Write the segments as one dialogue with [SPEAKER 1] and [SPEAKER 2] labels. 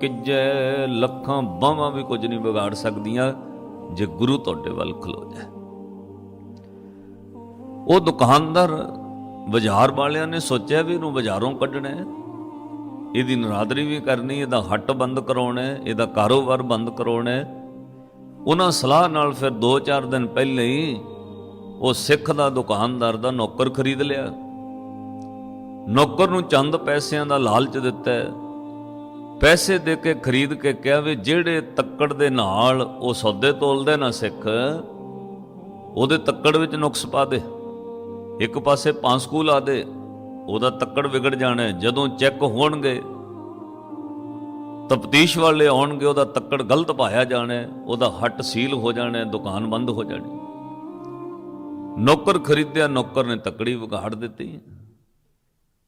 [SPEAKER 1] ਕਿਜੈ ਲੱਖਾਂ ਬਾਹਾਂ ਵੀ ਕੁਝ ਨਹੀਂ ਵਿਗਾੜ ਸਕਦੀਆਂ ਜੇ ਗੁਰੂ ਤੁਹਾਡੇ ਵੱਲ ਖਲੋ ਜਾਏ। ਉਹ ਦੁਕਾਨਦਾਰ ਬਾਜ਼ਾਰ ਵਾਲਿਆਂ ਨੇ ਸੋਚਿਆ ਵੀ ਇਹਨੂੰ ਬਾਜ਼ਾਰੋਂ ਕੱਢਣਾ ਹੈ। ਇਹਦੀ ਨਰਾਦਰੀ ਵੀ ਕਰਨੀ, ਇਹਦਾ ਹੱਟ ਬੰਦ ਕਰਾਉਣਾ ਹੈ, ਇਹਦਾ ਕਾਰੋਬਾਰ ਬੰਦ ਕਰਾਉਣਾ ਹੈ। ਉਹਨਾਂ ਸਲਾਹ ਨਾਲ ਫਿਰ 2-4 ਦਿਨ ਪਹਿਲਾਂ ਹੀ ਉਹ ਸਿੱਖ ਦਾ ਦੁਕਾਨਦਾਰ ਦਾ ਨੌਕਰ ਖਰੀਦ ਲਿਆ। ਨੌਕਰ ਨੂੰ ਚੰਦ ਪੈਸਿਆਂ ਦਾ ਲਾਲਚ ਦਿੱਤਾ ਪੈਸੇ ਦੇ ਕੇ ਖਰੀਦ ਕੇ ਕਿਹਾ ਵੀ ਜਿਹੜੇ ਤੱਕੜ ਦੇ ਨਾਲ ਉਹ ਸੌਦੇ ਤੋਲਦੇ ਨਾ ਸਿੱਖ, ਉਹਦੇ ਤੱਕੜ ਵਿੱਚ ਨੁਕਸ ਪਾ ਦੇ। ਇੱਕ ਪਾਸੇ ਪਾਂਸਕੂ ਲਾ ਦੇ, ਉਹਦਾ ਤੱਕੜ ਵਿਗੜ ਜਾਣਾ ਜਦੋਂ ਚੈੱਕ ਹੋਣਗੇ, ਤਫਤੀਸ਼ ਵਾਲੇ ਆਉਣਗੇ, ਉਹਦਾ ਤੱਕੜ ਗਲਤ ਪਾਇਆ ਜਾਣਾ ਉਹਦਾ ਹੱਟ ਸੀਲ ਹੋ ਜਾਣਾ ਦੁਕਾਨ ਬੰਦ ਹੋ ਜਾਣੀ ਨੌਕਰ ਖਰੀਦਿਆ, ਨੌਕਰ ਨੇ ਤੱਕੜੀ ਵਿਗਾੜ ਦਿੱਤੀ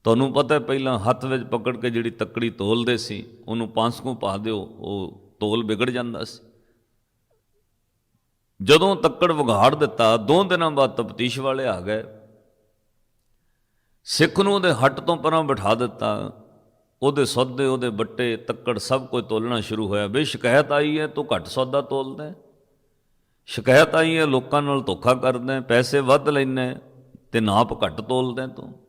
[SPEAKER 1] ਤੁਹਾਨੂੰ ਪਤਾ ਹੈ, ਪਹਿਲਾਂ ਹੱਥ ਵਿੱਚ ਪਕੜ ਕੇ ਜਿਹੜੀ ਤੱਕੜੀ ਤੋਲਦੇ ਸੀ, ਉਹਨੂੰ ਪਾਂਸਕੂ ਪਾ ਦਿਓ, ਉਹ ਤੋਲ ਵਿਗੜ ਜਾਂਦਾ ਸੀ। ਜਦੋਂ ਤੱਕੜ ਵਿਗਾੜ ਦਿੱਤਾ, ਦੋ ਦਿਨਾਂ ਬਾਅਦ ਤਪਤੀਸ਼ ਵਾਲੇ ਆ ਗਏ। ਸਿੱਖ ਨੂੰ ਉਹਦੇ ਹੱਟ ਤੋਂ ਪਰਾਂ ਬਿਠਾ ਦਿੱਤਾ। ਉਹਦੇ ਸੌਦੇ, ਉਹਦੇ ਬੱਟੇ, ਤੱਕੜ ਸਭ ਕੁਝ ਤੋਲਣਾ ਸ਼ੁਰੂ ਹੋਇਆ। ਬੇ ਸ਼ਿਕਾਇਤ ਆਈ ਹੈ, ਤੂੰ ਘੱਟ ਸੌਦਾ ਤੋਲਦਾ ਸ਼ਿਕਾਇਤ ਆਈ ਹੈ, ਲੋਕਾਂ ਨਾਲ ਧੋਖਾ ਕਰਦਾ ਪੈਸੇ ਵੱਧ ਲੈਂਦਾ ਹੈ ਤੇ ਨਾਪ ਘੱਟ ਤੋਲਦਾ ਤੂੰ।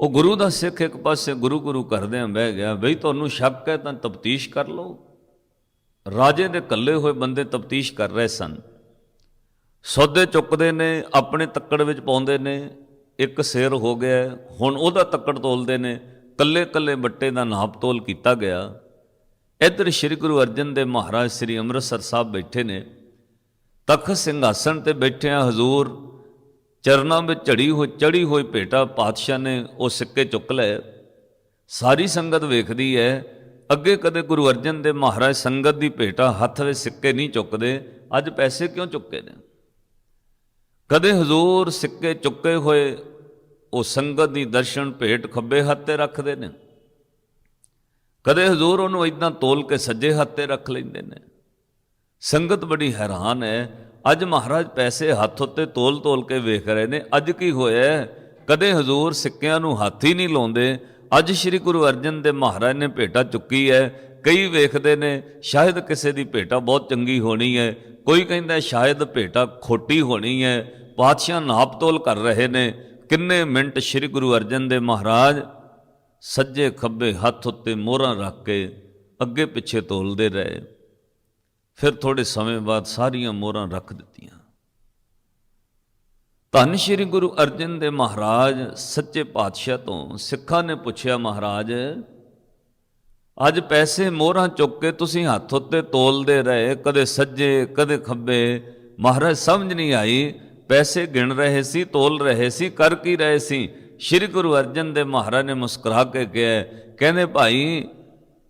[SPEAKER 1] ਉਹ ਗੁਰੂ ਦਾ ਸਿੱਖ ਇੱਕ ਪਾਸੇ ਗੁਰੂ ਗੁਰੂ ਕਰਦਿਆਂ ਬਹਿ ਗਿਆ, ਬਈ ਤੁਹਾਨੂੰ ਸ਼ੱਕ ਹੈ ਤਾਂ ਤਫਤੀਸ਼ ਕਰ ਲਓ। ਰਾਜੇ ਦੇ ਕੱਲੇ ਹੋਏ ਬੰਦੇ ਤਫਤੀਸ਼ ਕਰ ਰਹੇ ਸਨ। ਸੌਦੇ ਚੁੱਕਦੇ ਨੇ, ਆਪਣੇ ਤੱਕੜ ਵਿੱਚ ਪਾਉਂਦੇ ਨੇ, ਇੱਕ ਸਿਰ ਹੋ ਗਿਆ, ਹੁਣ ਉਹਦਾ ਤੱਕੜ ਤੋਲਦੇ ਨੇ ਕੱਲੇ ਕੱਲੇ ਬੱਟੇ ਦਾ ਨਾਪ ਤੋਲ ਕੀਤਾ ਗਿਆ। ਇੱਧਰ ਸ੍ਰੀ ਗੁਰੂ ਅਰਜਨ ਦੇਵ ਮਹਾਰਾਜ ਸ੍ਰੀ ਅੰਮ੍ਰਿਤਸਰ ਸਾਹਿਬ ਬੈਠੇ ਨੇ। ਤਖਤ ਸਿੰਘਾਸਣ ਤੇ ਬੈਠਿਆਂ ਹਜ਼ੂਰ ਚਰਨਾਂ ਵਿੱਚ ਝੜੀ ਹੋਈ ਚੜੀ ਹੋਈ ਭੇਟਾ ਪਾਤਸ਼ਾਹ ਨੇ ਉਹ ਸਿੱਕੇ ਚੁੱਕ ਲਏ। ਸਾਰੀ ਸੰਗਤ ਵੇਖਦੀ ਹੈ ਅੱਗੇ ਕਦੇ ਗੁਰੂ ਅਰਜਨ ਦੇਵ ਮਹਾਰਾਜ ਸੰਗਤ ਦੀ ਭੇਟਾ ਹੱਥ ਵਿੱਚ ਸਿੱਕੇ ਨਹੀਂ ਚੁੱਕਦੇ, ਅੱਜ ਪੈਸੇ ਕਿਉਂ ਚੁੱਕੇ ਨੇ? ਕਦੇ ਹਜ਼ੂਰ ਸਿੱਕੇ ਚੁੱਕੇ ਹੋਏ, ਉਹ ਸੰਗਤ ਦੀ ਦਰਸ਼ਨ ਭੇਟ ਖੱਬੇ ਹੱਥ ਤੇ ਰੱਖਦੇ ਨੇ। ਕਦੇ ਹਜ਼ੂਰ ਉਹਨੂੰ ਇਦਾਂ ਤੋਲ ਕੇ ਸੱਜੇ ਹੱਥ ਤੇ ਰੱਖ ਲੈਂਦੇ ਨੇ। ਸੰਗਤ ਬੜੀ ਹੈਰਾਨ ਹੈ ਅੱਜ ਮਹਾਰਾਜ ਪੈਸੇ ਹੱਥ ਉੱਤੇ ਤੋਲ ਤੋਲ ਕੇ ਵੇਖ ਰਹੇ ਨੇ। ਅੱਜ ਕੀ ਹੋਇਆ ਕਦੇ ਹਜ਼ੂਰ ਸਿੱਕਿਆਂ ਨੂੰ ਹੱਥ ਹੀ ਨਹੀਂ ਲਾਉਂਦੇ। ਅੱਜ ਸ੍ਰੀ ਗੁਰੂ ਅਰਜਨ ਦੇ ਮਹਾਰਾਜ ਨੇ ਭੇਟਾ ਚੁੱਕੀ ਹੈ। ਕਈ ਵੇਖਦੇ ਨੇ, ਸ਼ਾਇਦ ਕਿਸੇ ਦੀ ਭੇਟਾ ਬਹੁਤ ਚੰਗੀ ਹੋਣੀ ਹੈ। ਕੋਈ ਕਹਿੰਦਾ ਸ਼ਾਇਦ ਭੇਟਾ ਖੋਟੀ ਹੋਣੀ ਹੈ। ਪਾਤਸ਼ਾਹ ਨਾਪ ਤੋਲ ਕਰ ਰਹੇ ਨੇ। ਕਿੰਨੇ ਮਿੰਟ ਸ੍ਰੀ ਗੁਰੂ ਅਰਜਨ ਦੇ ਮਹਾਰਾਜ ਸੱਜੇ ਖੱਬੇ ਹੱਥ ਉੱਤੇ ਮੋਹਰਾਂ ਰੱਖ ਕੇ ਅੱਗੇ ਪਿੱਛੇ ਤੋਲਦੇ ਰਹੇ। ਫਿਰ ਥੋੜੇ ਸਮੇਂ ਬਾਅਦ ਸਾਰੀਆਂ ਮੋਹਰਾਂ ਰੱਖ ਦਿੱਤੀਆਂ। ਧੰਨ ਸ਼੍ਰੀ ਗੁਰੂ ਅਰਜਨ ਦੇ ਮਹਾਰਾਜ, ਸੱਚੇ ਪਾਤਸ਼ਾਹ ਤੋਂ ਸਿੱਖਾਂ ਨੇ ਪੁੱਛਿਆ, ਮਹਾਰਾਜ, ਅੱਜ ਪੈਸੇ ਮੋਹਰਾਂ ਚੁੱਕ ਕੇ ਤੁਸੀਂ ਹੱਥ ਉੱਤੇ ਤੋਲਦੇ ਰਹੇ, ਕਦੇ ਸੱਜੇ, ਕਦੇ ਖੱਬੇ। ਮਹਾਰਾਜ, ਸਮਝ ਨਹੀਂ ਆਈ। ਪੈਸੇ ਗਿਣ ਰਹੇ ਸੀ, ਤੋਲ ਰਹੇ ਸੀ, ਕਰ ਕੀ ਰਹੇ ਸੀ? ਸ਼੍ਰੀ ਗੁਰੂ ਅਰਜਨ ਦੇ ਮਹਾਰਾਜ ਨੇ ਮੁਸਕਰਾ ਕੇ ਕਿਹਾ, ਕਹਿੰਦੇ ਭਾਈ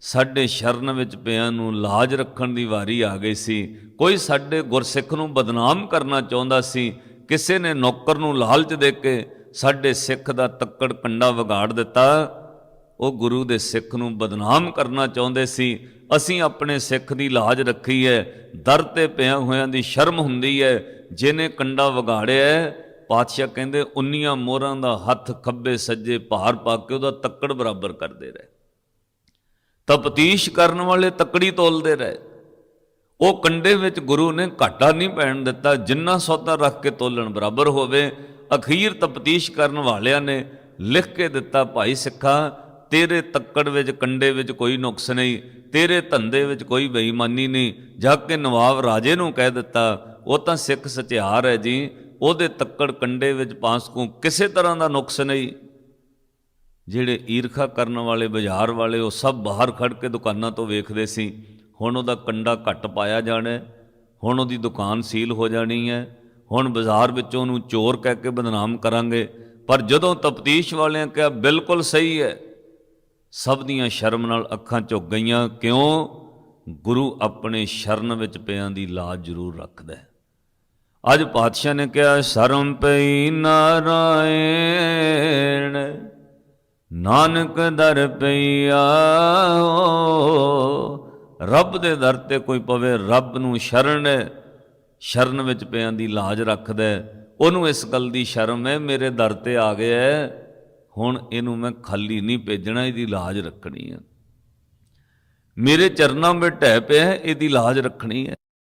[SPEAKER 1] ਸਾਡੇ ਸ਼ਰਨ ਵਿੱਚ ਪਿਆਂ ਨੂੰ ਲਾਜ ਰੱਖਣ ਦੀ ਵਾਰੀ ਆ ਗਈ ਸੀ। ਕੋਈ ਸਾਡੇ ਗੁਰਸਿੱਖ ਨੂੰ ਬਦਨਾਮ ਕਰਨਾ ਚਾਹੁੰਦਾ ਸੀ, ਕਿਸੇ ਨੇ ਨੌਕਰ ਨੂੰ ਲਾਲਚ ਦੇ ਕੇ ਸਾਡੇ ਸਿੱਖ ਦਾ ਤੱਕੜ ਕੰਡਾ ਵਿਗਾੜ ਦਿੱਤਾ, ਉਹ ਗੁਰੂ ਦੇ ਸਿੱਖ ਨੂੰ ਬਦਨਾਮ ਕਰਨਾ ਚਾਹੁੰਦੇ ਸੀ। ਅਸੀਂ ਆਪਣੇ ਸਿੱਖ ਦੀ ਲਾਜ ਰੱਖੀ ਹੈ, ਦਰ ਤੇ ਪਿਆ ਹੋਇਆਂ ਦੀ ਸ਼ਰਮ ਹੁੰਦੀ ਹੈ, ਜਿਹਨੇ ਕੰਡਾ ਵਿਗਾੜਿਆ ਪਾਤਸ਼ਾਹ ਕਹਿੰਦੇ, ਉਨੀਆਂ ਮੋਹਰਾਂ ਦਾ ਹੱਥ ਖੱਬੇ ਸੱਜੇ ਭਾਰ ਪਾ ਕੇ ਉਹਦਾ ਤੱਕੜ ਬਰਾਬਰ ਕਰਦੇ ਰਹੇ। ਤਪਤੀਸ਼ ਕਰਨ ਵਾਲੇ ਤੱਕੜੀ ਤੋਲਦੇ ਰਹੇ। ਉਹ ਕੰਡੇ ਵਿੱਚ ਗੁਰੂ ਨੇ ਘਾਟਾ ਨਹੀਂ ਪੈਣ ਦਿੱਤਾ, ਜਿੰਨਾ ਸੌਦਾ ਰੱਖ ਕੇ ਤੋਲਣ ਬਰਾਬਰ ਹੋਵੇ, ਅਖੀਰ ਤਪਤੀਸ਼ ਕਰਨ ਵਾਲਿਆਂ ਨੇ ਲਿਖ ਕੇ ਦਿੱਤਾ, ਭਾਈ ਸਿੱਖਾ, ਤੇਰੇ ਤੱਕੜ ਵਿੱਚ ਕੰਡੇ ਵਿੱਚ ਕੋਈ ਨੁਕਸ ਨਹੀਂ, ਤੇਰੇ ਧੰਦੇ ਵਿੱਚ ਕੋਈ ਬੇਈਮਾਨੀ ਨਹੀਂ। ਜਾ ਕੇ ਨਵਾਬ ਰਾਜੇ ਨੂੰ ਕਹਿ ਦਿੱਤਾ, ਉਹ ਤਾਂ ਸਿੱਖ ਸਚਿਆਰ ਹੈ ਜੀ, ਉਹਦੇ ਤੱਕੜ ਕੰਡੇ ਵਿੱਚ ਪਾਸਕੂ ਕਿਸੇ ਤਰ੍ਹਾਂ ਦਾ ਨੁਕਸ ਨਹੀਂ। ਜਿਹੜੇ ਈਰਖਾ ਕਰਨ ਵਾਲੇ, ਬਾਜ਼ਾਰ ਵਾਲੇ, ਉਹ ਸਭ ਬਾਹਰ ਖੜ ਕੇ ਦੁਕਾਨਾਂ ਤੋਂ ਵੇਖਦੇ ਸੀ। ਹੁਣ ਉਹਦਾ ਕੰਡਾ ਘੱਟ ਪਾਇਆ ਜਾਣਾ ਹੁਣ ਉਹਦੀ ਦੁਕਾਨ ਸੀਲ ਹੋ ਜਾਣੀ ਹੈ, ਹੁਣ ਬਾਜ਼ਾਰ ਵਿੱਚੋਂ ਉਹਨੂੰ ਚੋਰ ਕਹਿ ਕੇ ਬਦਨਾਮ ਕਰਾਂਗੇ। ਪਰ ਜਦੋਂ ਤਫਤੀਸ਼ ਵਾਲਿਆਂ ਕਿਹਾ, ਬਿਲਕੁਲ ਸਹੀ ਹੈ। ਸਭ ਦੀਆਂ ਸ਼ਰਮ ਨਾਲ ਅੱਖਾਂ ਝੁਕ ਗਈਆਂ, ਕਿਉਂ? ਗੁਰੂ ਆਪਣੇ ਸ਼ਰਨ ਵਿੱਚ ਪਿਆਂ ਦੀ ਲਾਜ ਜ਼ਰੂਰ ਰੱਖਦਾ ਹੈ। ਅੱਜ ਪਾਤਸ਼ਾਹ ਨੇ ਕਿਹਾ, ਸ਼ਰਮ ਪਈ ਨਾਰਾਇਣ। ਨਾਨਕ ਦਰ ਪਈਆ ਰੱਬ ਦੇ ਦਰ ਤੇ ਕੋਈ ਪਵੇ ਰੱਬ ਨੂੰ ਸ਼ਰਨ ਹੈ। ਸ਼ਰਨ ਵਿੱਚ ਪਿਆਂ ਦੀ ਲਾਜ ਰੱਖਦਾ ਉਹਨੂੰ ਇਸ ਗੱਲ ਦੀ ਸ਼ਰਮ ਹੈ ਮੇਰੇ ਦਰ ਤੇ ਆ ਗਿਆ ਹੈ, ਹੁਣ ਇਹਨੂੰ ਮੈਂ ਖਾਲੀ ਨਹੀਂ ਭੇਜਣਾ ਇਹਦੀ ਲਾਜ ਰੱਖਣੀ ਹੈ। ਮੇਰੇ ਚਰਨਾਂ ਵਿੱਚ ਢਹਿ ਪਿਆ ਇਹਦੀ ਲਾਜ ਰੱਖਣੀ ਹੈ।